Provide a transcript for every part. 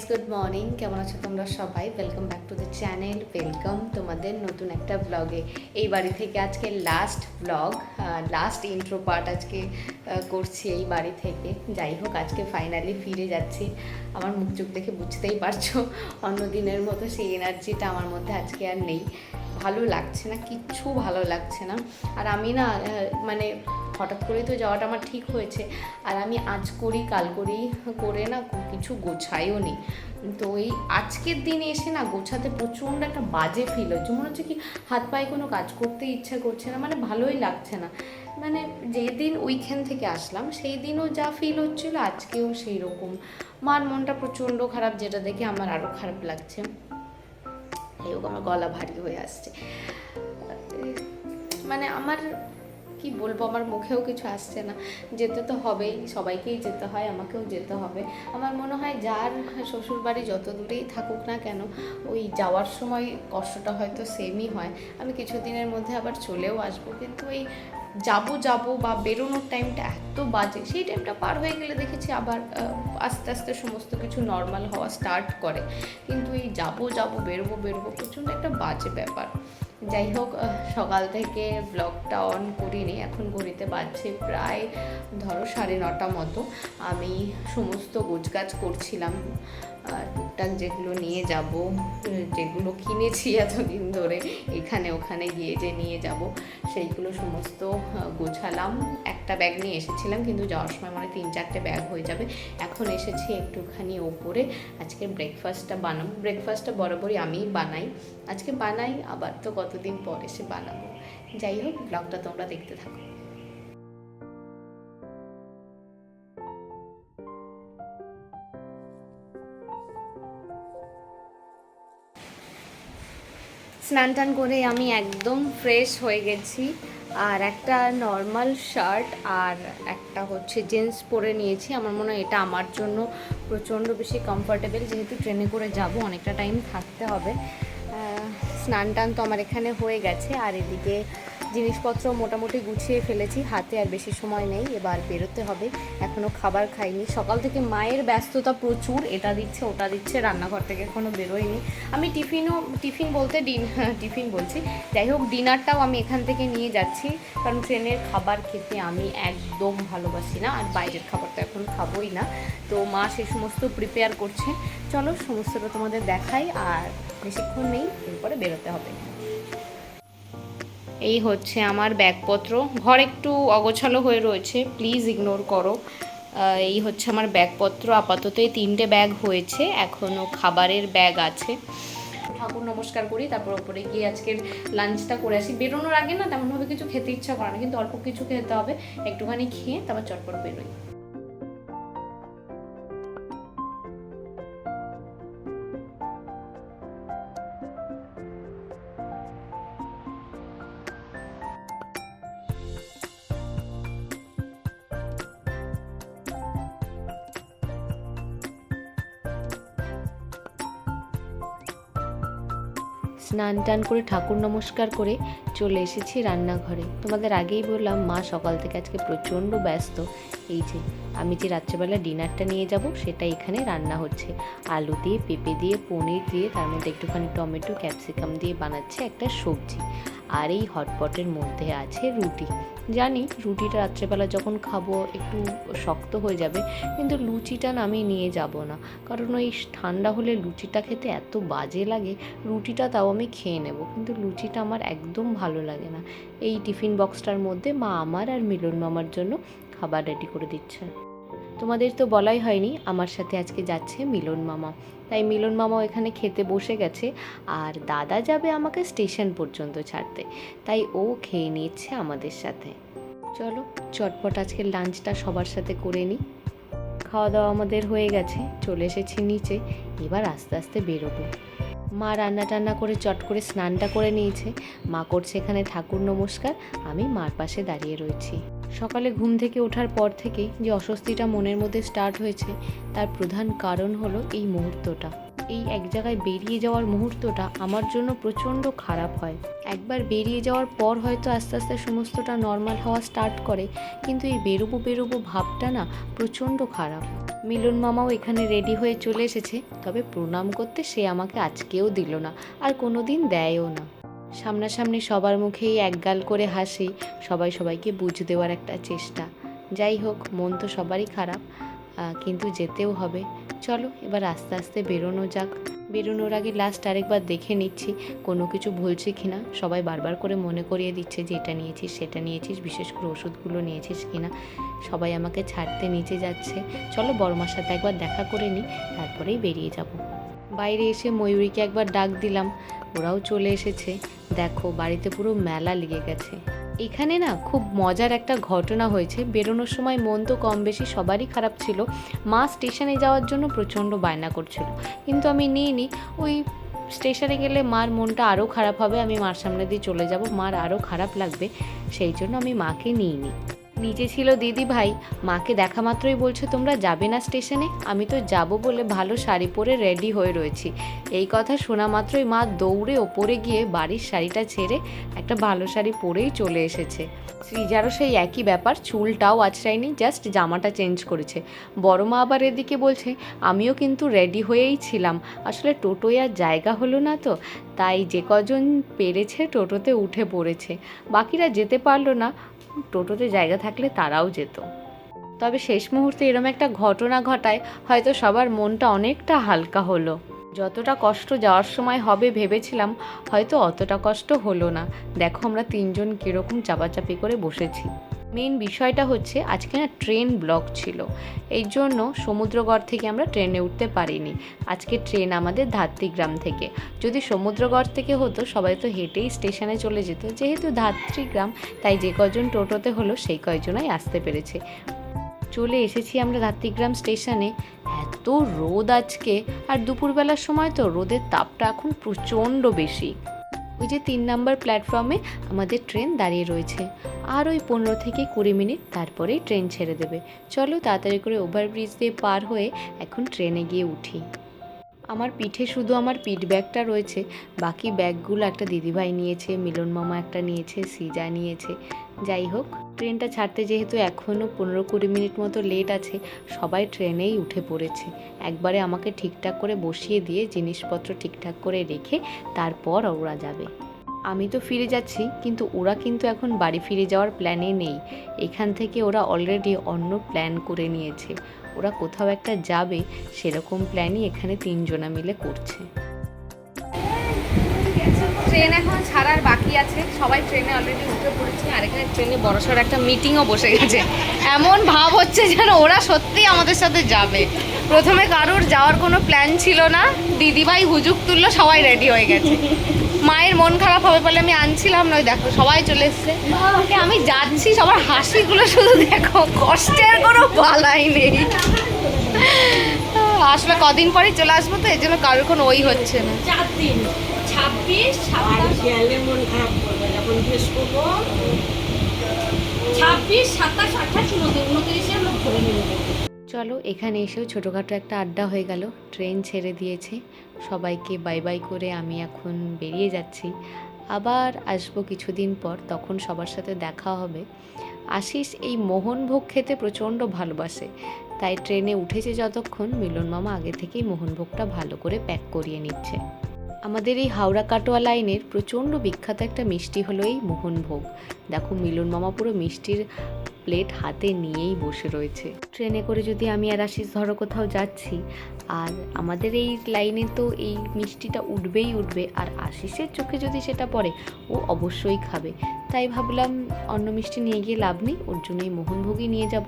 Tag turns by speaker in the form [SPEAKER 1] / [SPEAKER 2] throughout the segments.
[SPEAKER 1] Guys good morning কেমন আছো তোমরা সবাই? Welcome back to the channel welcome তোমাদের নতুন একটা ব্লগে এই বাড়ি থেকে আজকে last blog last intro part আজকে করছি এই বাড়ি থেকে। যাই হোক, আজকে ফাইনালি ফিরে যাচ্ছি। আমার মুখ চোখ দেখে বুঝতেই পারছ, অন্য দিনের মতো সেই এনার্জিটা আমার মধ্যে আজকে আর নেই। ভালো লাগছে না, কিচ্ছু ভালো লাগছে না। আর আমি না মানে হঠাৎ করেই তো যাওয়াটা আমার ঠিক হয়েছে। আর আমি আজ করি, কাল করি, করে না কিছু গোছাইও নি। তো এই আজকের দিনে এসে না গোছাতে প্রচণ্ড একটা বাজে ফিল হচ্ছে। মনে হচ্ছে কি হাত পায়ে কোনো কাজ করতে ইচ্ছা করছে না মানে ভালোই লাগছে না। মানে যেদিন ওইখান থেকে আসলাম সেই দিনও যা ফিল হচ্ছিল আজকেও সেই রকম মার মনটা প্রচণ্ড খারাপ, যেটা দেখে আমার আরও খারাপ লাগছে। এই আমার গলা ভারী হয়ে আসছে। মানে আমার কি বলব? আমার মুখেও কিছু আসছে না। যেতে তো হবেই। সবাইকেই যেতে হয়, আমাকেও যেতে হবে। আমার মনে হয় যার শ্বশুরবাড়ি যত দূরেই থাকুক না কেন, ওই যাওয়ার সময় কষ্টটা হয়তো সেমই হয়। আমি কিছুদিনের মধ্যে আবার চলেও আসব। কিন্তু ওই যাব যাব বা বেরোনোর টাইমটা এত বাজে, সেই টাইমটা পার হয়ে গেলে দেখেছি আবার আস্তে আস্তে সমস্ত কিছু নর্মাল হওয়া স্টার্ট করে। কিন্তু এই যাব যাব, বেরোবো বেরোবো প্রচণ্ড একটা বাজে ব্যাপার। যাই হোক সকাল থেকে ব্লগটা অন করিনি, এখন ঘড়িতে বাজছে প্রায়, ধরো সাড়ে নটা মতো। আমি সমস্ত গোছগাছ করছিলাম। আর টুকটাক যেগুলো নিয়ে যাব যেগুলো কিনেছি এতদিন ধরে, এখানে ওখানে গিয়ে যে নিয়ে যাব, সেইগুলো সমস্ত গোছালাম। একটা ব্যাগ নিয়ে এসেছিলাম, কিন্তু যাওয়ার সময় মানে তিন চারটে ব্যাগ হয়ে যাবে। এখন এসেছি একটুখানি ওপরে। আজকে ব্রেকফাস্টটা বানাবো। ব্রেকফাস্টটা বরাবরই আমিই বানাই। আজকে বানাই, আবার তো কতদিন পর এসে বানাবো। যাই হোক ব্লগটা তোমরা দেখতে থাকো। স্নান টান করে আমি একদম ফ্রেশ হয়ে গেছি। আর একটা নর্মাল শার্ট আর একটা হচ্ছে জিন্স পরে নিয়েছি। আমার মনে হয় এটা আমার জন্য প্রচণ্ড বেশি কমফর্টেবল যেহেতু ট্রেনে করে যাব, অনেকটা টাইম থাকতে হবে। স্নান টান তো আমার এখানে হয়ে গেছে। আর এদিকে জিনিসপত্র মোটামুটি গুছিয়ে ফেলেছি, হাতে আর বেশি সময় নেই, এবার বেরোতে হবে। এখনও খাবার খাইনি। সকাল থেকে মায়ের ব্যস্ততা প্রচুর, এটা দিচ্ছে, ওটা দিচ্ছে, রান্নাঘর থেকে এখনও বেরোয়নি। আমি টিফিনও, টিফিন বলতে ডিন, টিফিন বলছি। যাই হোক, ডিনারটাও আমি এখান থেকে নিয়ে যাচ্ছি, কারণ ট্রেনের খাবার খেতে আমি একদম ভালোবাসি না, আর বাইরের খাবার তো এখন খাবোই না। তো মা সেই সমস্ত প্রিপেয়ার করছে। চলো, সমস্তটা তোমাদের দেখাই, আর বেশিক্ষণ নেই, এরপরে বেরোতে হবে। এই হচ্ছে আমার ব্যাগপত্র। ঘর একটু অগোছালো হয়ে রয়েছে প্লিজ ইগনোর করো। এই হচ্ছে আমার ব্যাগপত্র, আপাতত এই তিনটে ব্যাগ হয়েছে, এখনও খাবারের ব্যাগ আছে। ঠাকুর নমস্কার করি, তারপর ওপরে গিয়ে আজকের লাঞ্চটা করে আসি। বেরোনোর আগে না তেমনভাবে কিছু খেতে ইচ্ছা করে না, কিন্তু অল্প কিছু খেতে হবে, একটুখানি খেয়ে তারপর চটপট বেরোই। স্নান টান করে ঠাকুর নমস্কার করে চলে এসেছি রান্নাঘরে। তোমাদের আগেই বললাম, মা সকাল থেকে আজকে প্রচণ্ড ব্যস্ত। এই যে, আমি যে রাত্রেবেলা ডিনারটা নিয়ে যাব, সেটা এখানে রান্না হচ্ছে। আলু দিয়ে, পেঁপে দিয়ে, পনির দিয়ে, তার মধ্যে একটুখানি টমেটো, ক্যাপসিকাম দিয়ে বানাচ্ছে একটা সবজি। আর এই হটপটের মধ্যে আছে রুটি। জানি রুটিটা রাত্রেবেলা যখন খাব একটু শক্ত হয়ে যাবে, কিন্তু লুচিটা আমি নিয়ে যাব না। কারণ ওই ঠান্ডা হলে লুচিটা খেতে এত বাজে লাগে, রুটিটা তাও আমি খেয়ে নেব। কিন্তু লুচিটা আমার একদম ভালো লাগে না। এই টিফিন বক্সটার মধ্যে মা আমার আর মিলন মামার জন্য খাবার রেডি করে দিচ্ছে। তোমাদের তো বলাই হয়নি, আমার সাথে আজকে যাচ্ছে মিলন মামা। তাই মিলন মামাও এখানে খেতে বসে গেছে, আর দাদা যাবে আমাকে স্টেশন পর্যন্ত ছাড়তে। তাই ও খেয়ে নিচ্ছে আমাদের সাথে। চলো, চটপট আজকে লাঞ্চটা সবার সাথে করে নিই। খাওয়া দাওয়া আমাদের হয়ে গেছে, চলে এসেছি নিচে, এবার আস্তে আস্তে বেরোবো। মা রান্না টান্না করে চট করে স্নানটা করে নিয়েছে। মা করছে এখানে ঠাকুর নমস্কার, আমি মার পাশে দাঁড়িয়ে রয়েছি। সকালে ঘুম থেকে ওঠার পর থেকেই যে অস্বস্তিটা মনের মধ্যে স্টার্ট হয়েছে, তার প্রধান কারণ হলো এই মুহূর্তটা। এই এক জায়গায় বেরিয়ে যাওয়ার মুহূর্তটা আমার জন্য প্রচণ্ড খারাপ হয়। একবার বেরিয়ে যাওয়ার পর হয়তো আস্তে আস্তে সমস্তটা নর্মাল হওয়া স্টার্ট করে, কিন্তু এই বেরোবো বেরোবো ভাবটা না প্রচণ্ড খারাপ। মিলন মামাও এখানে রেডি হয়ে চলে এসেছে, তবে প্রণাম করতে সে আমাকে আজকেও দিল না, আর কোনো দিন দেয়ও না। সামনাসামনি সবার মুখেই একগাল করে হাসি, সবাই সবাইকে বুঝ দেওয়ার একটা চেষ্টা। যাই হোক, মন তো সবারই খারাপ কিন্তু যেতেও হবে। চলো, এবার আস্তে আস্তে বেরোনো যাক। বেরোনোর আগে লাস্ট আরেকবার দেখে নিচ্ছি, কোনো কিছু ভুলছি কি না সবাই বারবার করে মনে করিয়ে দিচ্ছে যে এটা নিয়েছিস, সেটা নিয়েছিস, বিশেষ করে ওষুধগুলো নিয়েছিস কি না সবাই আমাকে ছাড়তে নিচে যাচ্ছে। চলো, বড়মার সাথে একবার দেখা করে নিই, তারপরেই বেরিয়ে যাব। বাইরে এসে ময়ূরীকে একবার ডাক দিলাম। ওরাও চলে এসেছে। দেখো, বাড়িতে পুরো মেলা লেগে গেছে। এখানে না খুব মজার একটা ঘটনা হয়েছে। বেরোনোর সময় মন তো কম বেশি, সবারই খারাপ ছিল। মা স্টেশনে যাওয়ার জন্য প্রচণ্ড বায়না করছিল। কিন্তু আমি নিইনি। ওই স্টেশনে গেলে মার মনটা আরও খারাপ হবে। আমি মার সামনে দিয়ে চলে যাব। মার আরও খারাপ লাগবে। সেই জন্য আমি মাকে নিইনি। নিচে ছিল দিদি ভাই, মাকে দেখা মাত্রই বলছে, তোমরা যাবে না স্টেশনে? আমি তো যাব বলে ভালো শাড়ি পরে রেডি হয়ে রয়েছি। এই কথা শোনা মাত্রই মা দৌড়ে ওপরে গিয়ে বাড়ির শাড়িটা ছেড়ে একটা ভালো শাড়ি পরেই চলে এসেছে। শ্রীজারও সেই একই ব্যাপার, চুলটাও আছড়ায়নি জাস্ট জামাটা চেঞ্জ করেছে। বড় মা আবার এদিকে বলছে, আমিও কিন্তু রেডি হয়েই ছিলাম, আসলে টোটোয় আর জায়গা হলো না তো, তাই যে কজন পেরেছে টোটোতে উঠে পড়েছে। বাকিরা যেতে পারল না টোটোতে জায়গা থাকলে তারাও যেত। তবে শেষ মুহূর্তে এরম একটা ঘটনা ঘটায়, হয়তো সবার মনটা অনেকটা হালকা হলো। যতটা কষ্ট যাওয়ার সময় হবে ভেবেছিলাম, হয়তো অতটা কষ্ট হলো না। দেখো আমরা তিনজন কীরকম চাপাচাপি করে বসেছি। মেন বিষয়টা হচ্ছে আজকে না ট্রেন ব্লক ছিল। এই জন্য সমুদ্রগড় থেকে আমরা ট্রেনে উঠতে পারিনি। আজকে ট্রেন আমাদের ধাত্রীগ্রাম থেকে। যদি সমুদ্রগড় থেকে হতো, সবাই তো হেঁটেই স্টেশনে চলে যেত। যেহেতু ধাত্রীগ্রাম তাই যে কজন টোটোতে হলো, সেই কয়জনই আসতে পেরেছে। চলে এসেছি আমরা ধাত্রীগ্রাম স্টেশনে এত রোদ আজকে, আর দুপুরবেলার সময় তো রোদের তাপটা এখন প্রচণ্ড বেশি। ওই যে তিন নাম্বার প্ল্যাটফর্মে আমাদের ট্রেন দাঁড়িয়ে রয়েছে। আর ওই পনেরো থেকে কুড়ি মিনিট তারপরেই ট্রেন ছেড়ে দেবে। চলো তাড়াতাড়ি করে ওভারব্রিজ দিয়ে পার হয়ে এখন ট্রেনে গিয়ে উঠি। আমার পিঠে শুধু আমার পিঠ ব্যাগটা রয়েছে, বাকি ব্যাগগুলো একটা দিদিভাই নিয়েছে, মিলন মামা একটা নিয়েছে, সিজা নিয়েছে। যাই হোক, ট্রেনটা ছাড়তে যেহেতু এখনও পনেরো কুড়ি মিনিট মতো লেট আছে, সবাই ট্রেনেই উঠে পড়েছে। একবারে আমাকে ঠিকঠাক করে বসিয়ে দিয়ে জিনিসপত্র ঠিকঠাক করে রেখে তারপর ওরা যাবে। আমি তো ফিরে যাচ্ছি, কিন্তু ওরা কিন্তু এখন বাড়ি ফিরে যাওয়ার প্ল্যানে নেই। এখান থেকে ওরা অলরেডি অন্য প্ল্যান করে নিয়েছে। ওরা কোথাও একটা যাবে, সেরকম প্ল্যানই এখানে তিনজনা মিলে করছে। ট্রেন এখন ছাড়ার বাকি আছে। সবাই ট্রেনে অলরেডি উঠে পড়েছে। আর এখানে ট্রেনে বড়সড় একটা মিটিংও বসে গেছে। এমন ভাব হচ্ছে যেন ওরা সত্যি আমাদের সাথে যাবে। প্রথমে কারুর যাওয়ার কোনো প্ল্যান ছিল না। দিদিভাই হুজুক তুললো, সবাই রেডি হয়ে গেছে। মায়ের মন খারাপ হবে বলে আমি আনছিলাম নয় দেখো সবাই চলে এসছে। আমি যাচ্ছি সবার হাসিগুলো শুধু দেখো কষ্টের কোনো বালাই নেই। আসলে কদিন পরেই চলে আসব তো এই জন্য কারোর কোনো ওই হচ্ছে না।
[SPEAKER 2] চার দিন ছাব্বিশ মন খারাপ করবে যখন ছাব্বিশ সাতাশ আঠাশ উনত্রিশে আমরা
[SPEAKER 1] চলো এখানে এসেও ছোটোখাটো একটা আড্ডা হয়ে গেল ট্রেন ছেড়ে দিয়েছে। সবাইকে বাই বাই করে আমি এখন বেরিয়ে যাচ্ছি। আবার আসব কিছুদিন পর, তখন সবার সাথে দেখা হবে। আশিস এই মোহনভোগ খেতে প্রচণ্ড ভালোবাসে। তাই ট্রেনে উঠেছে যতক্ষণ মিলন মামা আগে থেকেই মোহনভোগটা ভালো করে প্যাক করিয়ে নিচ্ছে। আমাদের এই হাওড়া কাটোয়া লাইনের প্রচণ্ড বিখ্যাত একটা মিষ্টি হলো এই মোহনভোগ দেখো মিলন মামা পুরো মিষ্টির প্লেট হাতে নিয়েই বসে রয়েছে। ট্রেনে করে যদি আমি আর আশিস ধরো কোথাও যাচ্ছি, আর আমাদের এই লাইনে তো এই মিষ্টিটা উঠবেই উঠবে, আর আশিসের চোখে যদি সেটা পড়ে, ও অবশ্যই খাবে। তাই ভাবলাম অন্য মিষ্টি নিয়ে গিয়ে লাভ নেই। ওর জন্য এই মোহনভোগই নিয়ে যাব।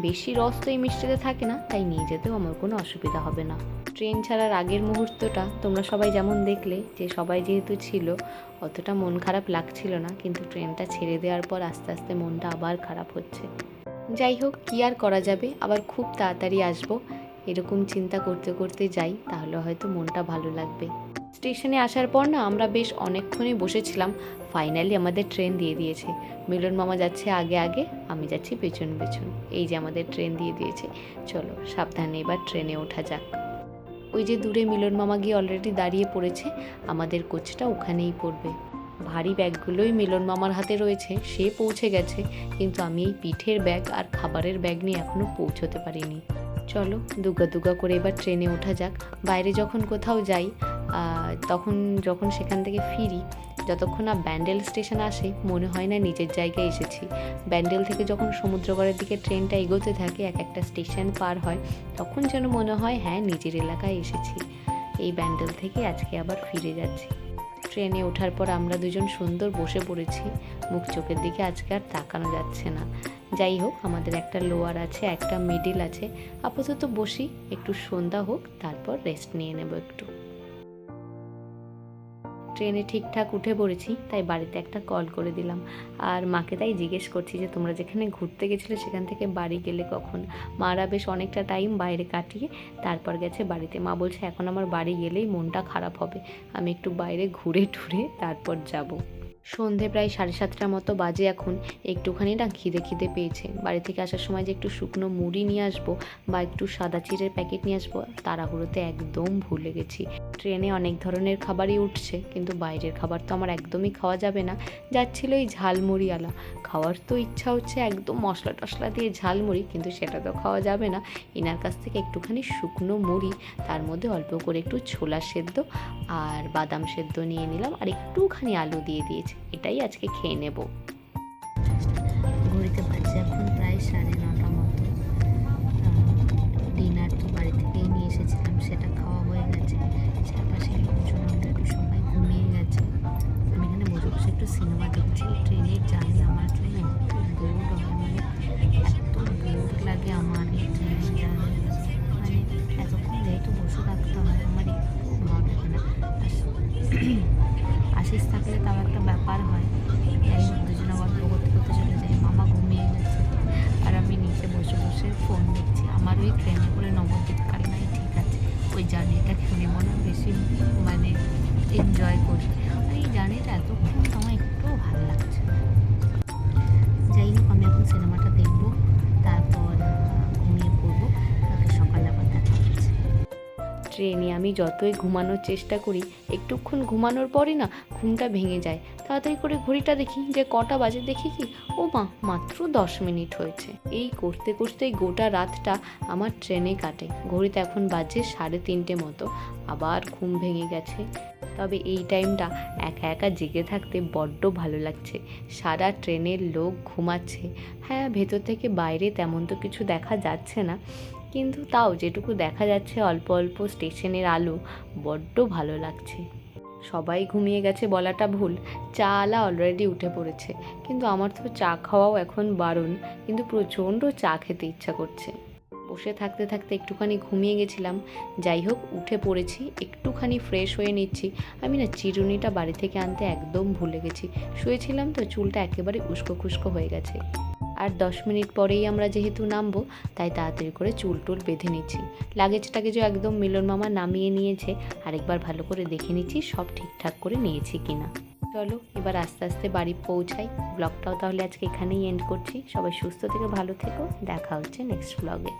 [SPEAKER 1] বেশি রস তো এই মিষ্টিতে থাকে না, তাই নিয়ে যেতেও আমার কোনো অসুবিধা হবে না। ট্রেন ছাড়ার আগের মুহূর্তটা তোমরা সবাই যেমন দেখলে, যে সবাই যেহেতু ছিল, অতটা মন খারাপ লাগছিল না, কিন্তু ট্রেনটা ছেড়ে দেওয়ার পর আস্তে আস্তে মনটা আবার খারাপ হচ্ছে। যাই হোক, কী আর করা যাবে? আবার খুব তাড়াতাড়ি আসব। এরকম চিন্তা করতে করতে যাই, তাহলে হয়তো মনটা ভালো লাগবে। স্টেশনে আসার পর না, আমরা বেশ অনেকক্ষণই বসেছিলাম। ফাইনালি আমাদের ট্রেন দিয়ে দিয়েছে। মিলন মামা যাচ্ছে আগে আগে, আমি যাচ্ছি পেছন পেছন। এই যে আমাদের ট্রেন দিয়ে দিয়েছে। চলো, সাবধানে এবার ট্রেনে ওঠা যাক। ওই যে দূরে মিলন মামা গিয়ে অলরেডি দাঁড়িয়ে পড়েছে, আমাদের কোচটা ওখানেই পড়বে। ভারী ব্যাগগুলোই মিলন মামার হাতে রয়েছে, সে পৌঁছে গেছে। কিন্তু আমি এই পিঠের ব্যাগ আর খাবারের ব্যাগ নিয়ে এখনও পৌঁছতে পারিনি। চলো, দুগা দুগা করে এবার ট্রেনে ওঠা যাক। বাইরে যখন কোথাও যাই তখন যখন সেখান থেকে ফিরি যতক্ষণ না ব্যান্ডেল স্টেশন আসে, মনে হয় না নিজের জায়গায় এসেছি। ব্যান্ডেল থেকে যখন সমুদ্রগড়ের দিকে ট্রেনটা এগোতে থাকে, এক একটা স্টেশন পার হয়, তখন যেন মনে হয় হ্যাঁ নিজের এলাকায় এসেছি। এই ব্যান্ডেল থেকে আজকে আবার ফিরে যাচ্ছি। ট্রেনে ওঠার পর আমরা দুজন সুন্দর বসে পড়েছি। মুখ চোখের দিকে আজকে আর তাকানো যাচ্ছে না। যাই হোক, আমাদের একটা লোয়ার আছে, একটা মিডিল আছে। আপাতত বসি, একটু সন্ধ্যা হোক, তারপর রেস্ট নিয়ে নেব একটু। ট্রেনে ঠিকঠাক উঠে পড়েছি, তাই বাড়িতে একটা কল করে দিলাম। আর মাকে তাই জিজ্ঞেস করছি যে, তোমরা যেখানে ঘুরতে গেছিলে সেখান থেকে বাড়ি গেলে কখন? মারা বেশ অনেকটা টাইম বাইরে কাটিয়ে তারপর গেছে বাড়িতে। মা বলছে, এখন আমার বাড়ি গেলেই মনটা খারাপ হবে। আমি একটু বাইরে ঘুরে টুরে তারপর যাব। সন্ধে প্রায় সাড়ে সাতটার মতো বাজে এখন। একটুখানি না খিদে খিদে পেয়েছে। বাড়ি থেকে আসার সময় যে একটু শুকনো মুড়ি নিয়ে আসব বা একটু সাদা চিড়ের প্যাকেট নিয়ে আসব, তাড়াহুড়োতে একদম ভুলে গেছি। ট্রেনে অনেক ধরনের খাবারই উঠছে, কিন্তু বাইরের খাবার তো আমার একদমই খাওয়া যাবে না। যাচ্ছিল এই ঝালমুড়িওয়ালা। খাওয়ার তো ইচ্ছা হচ্ছে একদম মশলা টশলা দিয়ে ঝালমুড়ি, কিন্তু সেটা তো খাওয়া যাবে না। এনার কাছ থেকে একটুখানি শুকনো মুড়ি, তার মধ্যে অল্প করে একটু ছোলা সেদ্ধ আর বাদাম সেদ্ধ নিয়ে নিলাম আর একটুখানি আলু দিয়ে দিয়েছি। এটাই আজকে খেয়ে নেব। ঘড়িতে বাজছে এখন প্রায় সাড়ে নটা মতো। ডিনার তো বাড়ি থেকেই নিয়ে এসেছিলাম, সেটা খাওয়া হয়ে গেছে। চারপাশে লোকজন একটু সবাই ঘুমিয়ে গেছে। আমি এখানে বসে বসে একটু সিনেমা দেখছি ট্রেনের জার্নি আমার জন্য বোর্ড হয় মানে এত বোর্ড লাগে আমার মানে এতক্ষণ যেহেতু বসে থাকতে হয়, আমার আশিস থাকলে তাও একটা ব্যাপার হয়। দুজনে গল্প করতে করতে চলে যাই, মামা ঘুমিয়ে গেছে। আর আমি নিচে বসে বসে ফোন দেখছি। আমার ওই ট্রেনে করে নবদ্বীপ কালনাই ঠিক আছে। ওই জার্নিটা আমি মনে বেশি মানে এনজয় করি। আর এই জার্নিটা এতক্ষণ আমার একটুও ভালো লাগছে যাই হোক, আমি এখন সিনেমাটা ট্রেনে আমি যতই ঘুমানোর চেষ্টা করি, একটুক্ষণ ঘুমানোর পরই না ঘুমটা ভেঙে যায়। তাড়াতাড়ি করে ঘড়িটা দেখি যে কটা বাজে, দেখি কি? ও মা, মাত্র দশ মিনিট হয়েছে। এই করতে করতেই গোটা রাতটা আমার ট্রেনে কাটে। ঘড়িতে এখন বাজে সাড়ে তিনটে মতো, আবার ঘুম ভেঙে গেছে। তবে এই টাইমটা একা একা জেগে থাকতে বড্ড ভালো লাগছে। সারা ট্রেনের লোক ঘুমাচ্ছে। হ্যাঁ ভেতর থেকে বাইরে তেমন তো কিছু দেখা যাচ্ছে না। কিন্তু তাও যেটুকু দেখা যাচ্ছে অল্প অল্প স্টেশনের আলো বড্ড ভালো লাগছে। সবাই ঘুমিয়ে গেছে বলাটা ভুল। চা আলা অলরেডি উঠে পড়েছে। কিন্তু আমার তো চা খাওয়াও এখন বারণ। কিন্তু প্রচণ্ড চা খেতে ইচ্ছা করছে। বসে থাকতে থাকতে একটুখানি ঘুমিয়ে গেছিলাম। যাই হোক, উঠে পড়েছি। একটুখানি ফ্রেশ হয়ে নিচ্ছি। আমি না চিরুনিটা বাড়ি থেকে আনতে একদম ভুলে গেছি। শুয়েছিলাম তো চুলটা একেবারে উস্কো খুস্কো হয়ে গেছে। আর দশ মিনিট পরেই আমরা যেহেতু নামবো, তাই তাড়াতাড়ি করে চুল টুল বেঁধে নিচ্ছি। লাগেজটাকে যে একদম মিলন মামা নামিয়ে নিয়েছে, আরেকবার ভালো করে দেখে নিচ্ছি সব ঠিকঠাক করে নিয়েছি কিনা। চলো, এবার আস্তে আস্তে বাড়ি পৌঁছাই। ব্লগটাও তাহলে আজকে এখানেই এন্ড করছি। সবাই সুস্থ থেকে, ভালো থেকো। দেখা হচ্ছে নেক্সট ব্লগে